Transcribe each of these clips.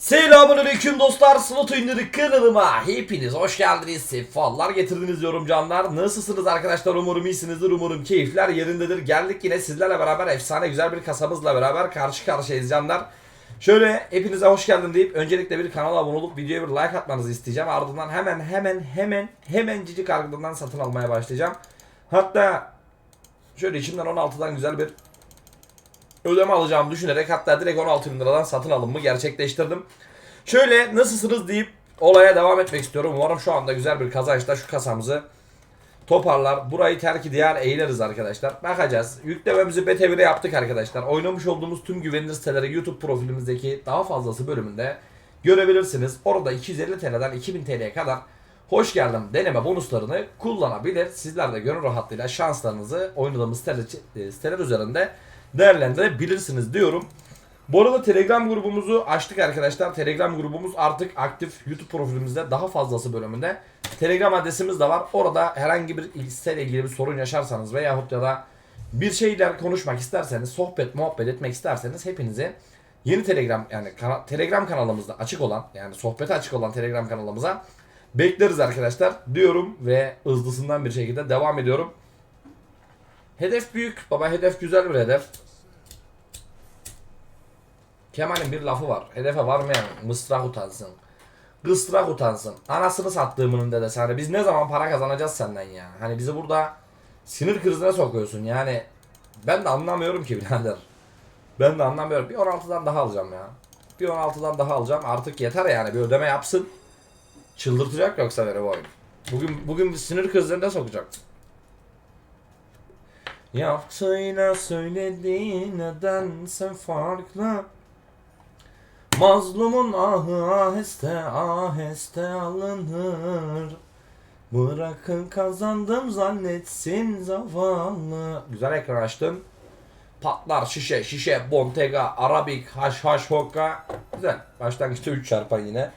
Selamünaleyküm dostlar. Slot oyunları kanalıma hepiniz hoş geldiniz. Sefalar getirdiniz diyorum canlar. Nasılsınız arkadaşlar? Umarım iyisinizdir. Umarım keyifler yerindedir. Geldik yine sizlerle beraber efsane güzel bir kasamızla beraber karşı karşıyayız canlar. Şöyle hepinize hoş geldin deyip öncelikle bir kanala abone olup videoya bir like atmanızı isteyeceğim. Ardından hemen hemen hemen hemen cicik ardından satın almaya başlayacağım. Hatta şöyle içimden 16'dan güzel bir ödeme alacağımı düşünerek hatta direkt 16 bin liradan satın alımımı gerçekleştirdim. Şöyle nasılsınız deyip olaya devam etmek istiyorum. Umarım şu anda güzel bir kazançla şu kasamızı toparlar. Burayı terk diğer eğleriz arkadaşlar. Bakacağız. Yüklememizi BT1'e yaptık arkadaşlar. Oynamış olduğumuz tüm güvenilir siteleri YouTube profilimizdeki daha fazlası bölümünde görebilirsiniz. Orada 250 TL'den 2000 TL'ye kadar hoş geldin deneme bonuslarını kullanabilir. Sizler de gönül rahatlığıyla şanslarınızı oynadığımız siteler, e, siteler üzerinde değerlendirebilirsiniz diyorum. Bu arada Telegram grubumuzu açtık arkadaşlar. Telegram grubumuz artık aktif. YouTube profilimizde daha fazlası bölümünde. Telegram adresimiz de var. Orada herhangi bir siteyle ilgili bir sorun yaşarsanız veyahut ya da bir şeyler konuşmak isterseniz, sohbet, muhabbet etmek isterseniz hepinizi yeni Telegram yani kana- Telegram kanalımızda açık olan yani sohbete açık olan Telegram kanalımıza bekleriz arkadaşlar diyorum ve hızlısından bir şekilde devam ediyorum. Hedef büyük. Baba hedef güzel bir hedef. Kemal'in bir lafı var. Hedefe varmayan mısrak utansın. Kısrak utansın. Anasını sattığımın dedesi. Hani biz ne zaman para kazanacağız senden ya? Hani bizi burada sinir krizine sokuyorsun. Yani ben de anlamıyorum ki birader. Ben de anlamıyorum. Bir 16'dan daha alacağım ya. Bir 16'dan daha alacağım. Artık yeter yani. Bir ödeme yapsın. Çıldırtacak yoksa beni bu oyun. Bugün bugün sinir krizlerine sokacak. Yaptığıyla söylediği nedense farklı? Mazlumun ahı aheste aheste alınır. Bırakın kazandım zannetsin zavallı. Güzel ekran açtım. Patlar şişe şişe bontega arabik haş haş hokka Güzel. Başlangıçta 3 çarpan yine.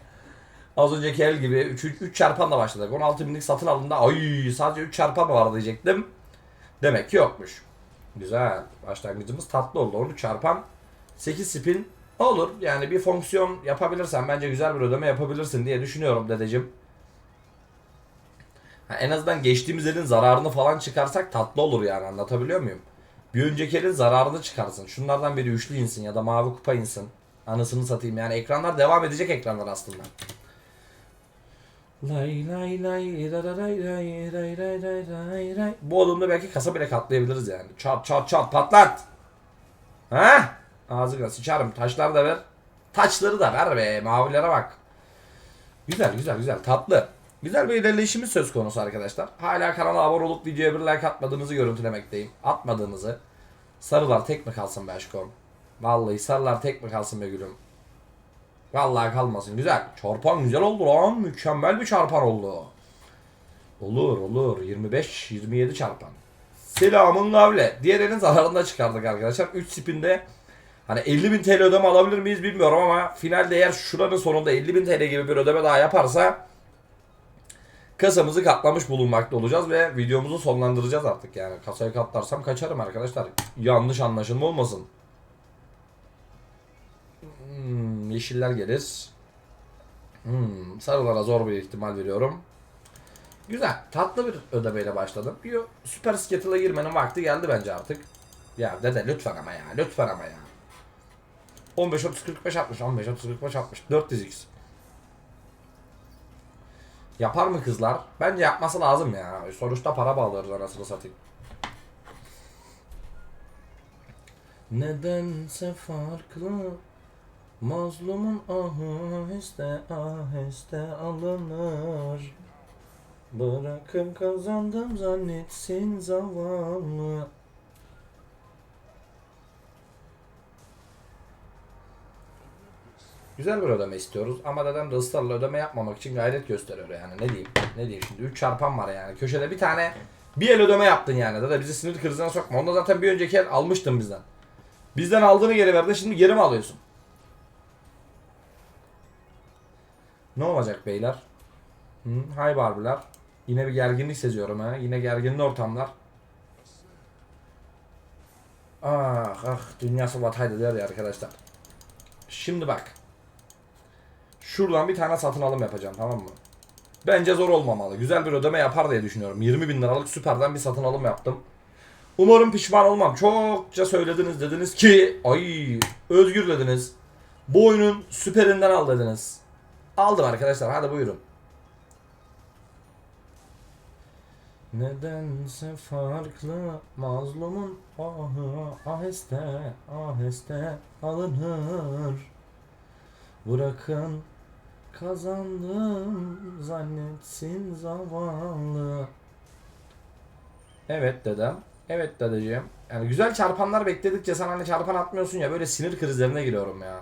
Az önceki el gibi 3, 3 çarpanla başladık. 16 binlik satın alımda ay sadece 3 çarpan mı var diyecektim Demek ki yokmuş. Güzel. Başlangıcımız tatlı oldu. Onu çarpan 8 spin olur. Yani bir fonksiyon yapabilirsen bence güzel bir ödeme yapabilirsin diye düşünüyorum dedeciğim. Ha, en azından geçtiğimiz elin zararını falan çıkarsak tatlı olur yani anlatabiliyor muyum? Bir önceki elin zararını çıkarsın. Şunlardan biri üçlü insin ya da mavi kupa insin. Anısını satayım yani ekranlar devam edecek ekranlar aslında. Lay lay lay da lay lay lay lay lay lay lay. Bu adımda belki kasa bile katlayabiliriz yani. Çat çat çat patlat. Ha? Ağzına sıçarım. Taşları da ver. Taşları da ver be. Mavilere bak. Güzel güzel güzel. Tatlı. Güzel bir ilerleyişimiz söz konusu arkadaşlar. Hala kanala abone olup videoya bir like atmadığınızı görüntülemekteyim. Atmadığınızı. Sarılar tek mi kalsın be aşkım? Vallahi sarılar tek mi kalsın be gülüm? Vallahi kalmasın. Güzel. Çarpan güzel oldu lan. Mükemmel bir çarpan oldu. Olur olur. 25 27 çarpan. Selamun kavle. Diğer elin zararında çıkardık arkadaşlar. 3 spinde hani 50 bin TL ödeme alabilir miyiz bilmiyorum ama finalde eğer şuranın sonunda 50 bin TL gibi bir ödeme daha yaparsa kasamızı katlamış bulunmakta olacağız ve videomuzu sonlandıracağız artık yani. Kasayı katlarsam kaçarım arkadaşlar. Yanlış anlaşılma olmasın. Hmm, yeşiller gelir. Hmm, sarılara zor bir ihtimal veriyorum. Güzel. Tatlı bir ödemeyle başladım. Bir süper skittle'a girmenin vakti geldi bence artık. Ya dede lütfen ama ya. Lütfen ama ya. 15 30 45 60 15 30 45 60 400x. Yapar mı kızlar? Bence yapması lazım ya. Sonuçta para bağlıyoruz anasını satayım. Nedense farklı Mazlumun aheste aheste alınır. Bırakın kazandım zannetsin zavallı. Güzel bir ödeme istiyoruz ama dedem de ısrarla ödeme yapmamak için gayret gösteriyor yani? Ne diyeyim? Ne diyeyim şimdi? 3 çarpan var yani. Köşede bir tane bir el ödeme yaptın yani. Dede bizi sinir krizine sokma. Onda zaten bir önceki el almıştın bizden. Bizden aldığını geri verdin şimdi geri mi alıyorsun? Ne olacak beyler? Hı, hay Barbiler. Yine bir gerginlik seziyorum ha. Yine gerginli ortamlar. Ah ah dünyası bataydı der ya arkadaşlar. Şimdi bak. Şuradan bir tane satın alım yapacağım tamam mı? Bence zor olmamalı. Güzel bir ödeme yapar diye düşünüyorum. 20 bin liralık süperden bir satın alım yaptım. Umarım pişman olmam. Çokça söylediniz dediniz ki ay özgür dediniz. Bu oyunun süperinden al dediniz. Aldım arkadaşlar hadi buyurun. Nedense farklı mazlumun ahı aheste aheste alınır. Bırakın kazandım zannetsin zavallı. Evet dedem. Evet dedeciğim. Yani güzel çarpanlar bekledikçe sen hani çarpan atmıyorsun ya böyle sinir krizlerine giriyorum ya.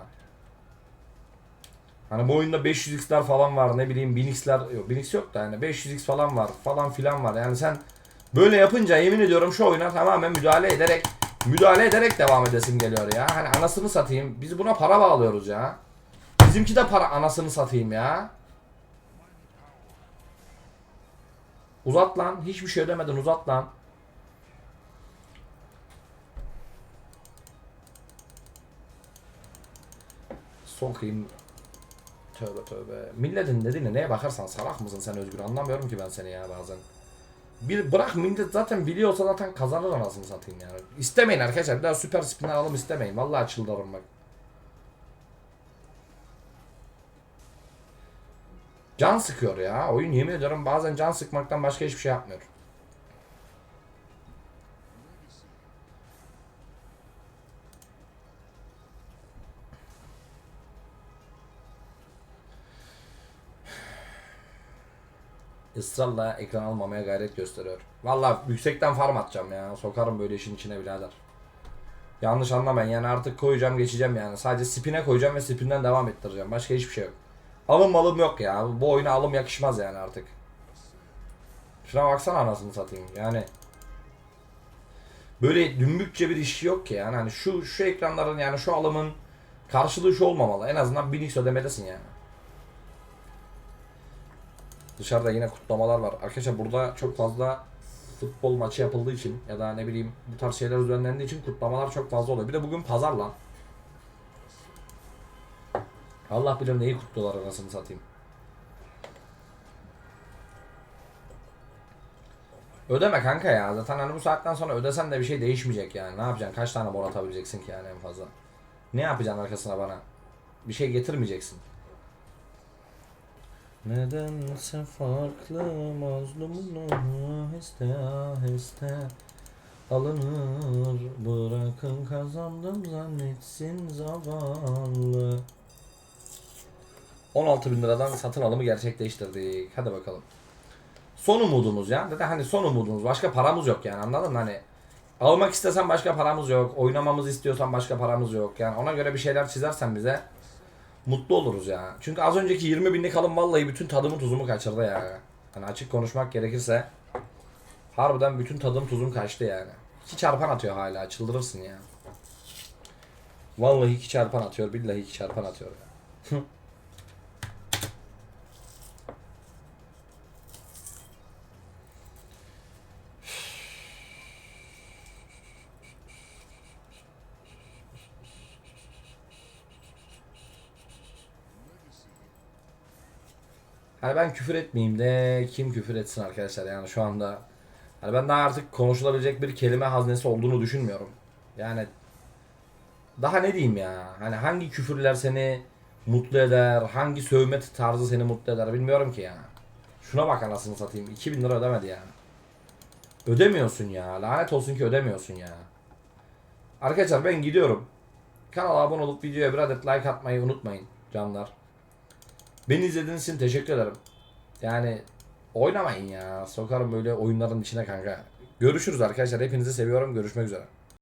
Hani bu oyunda 500x'ler falan var ne bileyim 1000x'ler yok 1000x yok da yani 500x falan var falan filan var. Yani sen böyle yapınca yemin ediyorum şu oyuna tamamen müdahale ederek müdahale ederek devam edesim geliyor ya. Hani anasını satayım. Biz buna para bağlıyoruz ya. Bizimki de para anasını satayım ya. Uzat lan. Hiçbir şey ödemeden uzat lan. Sokayım. Tövbe tövbe. Milletin dediğine neye bakarsan salak mısın sen Özgür? Anlamıyorum ki ben seni ya bazen. Bir bırak millet zaten biliyorsa zaten kazanır anasını satayım yani. İstemeyin arkadaşlar. Bir daha süper spinner alalım istemeyin. Vallahi çıldırırım bak. Can sıkıyor ya. Oyun yemin ediyorum bazen can sıkmaktan başka hiçbir şey yapmıyor. Israrla ekran almamaya gayret gösteriyor. Valla yüksekten farm atacağım ya. Sokarım böyle işin içine birader. Yanlış anlamayın yani artık koyacağım geçeceğim yani. Sadece spin'e koyacağım ve spin'den devam ettireceğim. Başka hiçbir şey yok. Alım malım yok ya. Bu oyuna alım yakışmaz yani artık. Şuna baksana anasını satayım yani. Böyle dümbükçe bir iş yok ki yani. Hani şu şu ekranların yani şu alımın karşılığı şu olmamalı. En azından 1000x ödemedesin yani. Dışarıda yine kutlamalar var. Arkadaşlar burada çok fazla futbol maçı yapıldığı için ya da ne bileyim bu tarz şeyler düzenlendiği için kutlamalar çok fazla oluyor. Bir de bugün pazar lan. Allah bilir neyi kutluyorlar anasını satayım. Ödeme kanka ya. Zaten hani bu saatten sonra ödesen de bir şey değişmeyecek yani. Ne yapacaksın? Kaç tane mor atabileceksin ki yani en fazla? Ne yapacaksın arkasına bana? Bir şey getirmeyeceksin. Nedense farklı mazlumun aheste aheste alınır Bırakın kazandım zannetsin zavallı 16 bin liradan satın alımı gerçekleştirdik. Hadi bakalım. Son umudumuz ya. Zaten hani son umudumuz. Başka paramız yok yani anladın mı? Hani almak istesen başka paramız yok. Oynamamızı istiyorsan başka paramız yok. Yani ona göre bir şeyler çizersen bize mutlu oluruz ya. Çünkü az önceki 20 binlik alım vallahi bütün tadımı tuzumu kaçırdı ya. Hani açık konuşmak gerekirse harbiden bütün tadım tuzum kaçtı yani. İki çarpan atıyor hala çıldırırsın ya. Vallahi iki çarpan atıyor billahi iki çarpan atıyor ya. Hani ben küfür etmeyeyim de kim küfür etsin arkadaşlar yani şu anda. Hani ben daha artık konuşulabilecek bir kelime haznesi olduğunu düşünmüyorum. Yani daha ne diyeyim ya? Hani hangi küfürler seni mutlu eder, hangi sövme tarzı seni mutlu eder bilmiyorum ki ya. Şuna bak anasını satayım. 2000 lira ödemedi ya. Ödemiyorsun ya. Lanet olsun ki ödemiyorsun ya. Arkadaşlar ben gidiyorum. Kanala abone olup videoya bir adet like atmayı unutmayın canlar. Beni izlediğiniz için teşekkür ederim. Yani oynamayın ya. Sokarım böyle oyunların içine kanka. Görüşürüz arkadaşlar. Hepinizi seviyorum. Görüşmek üzere.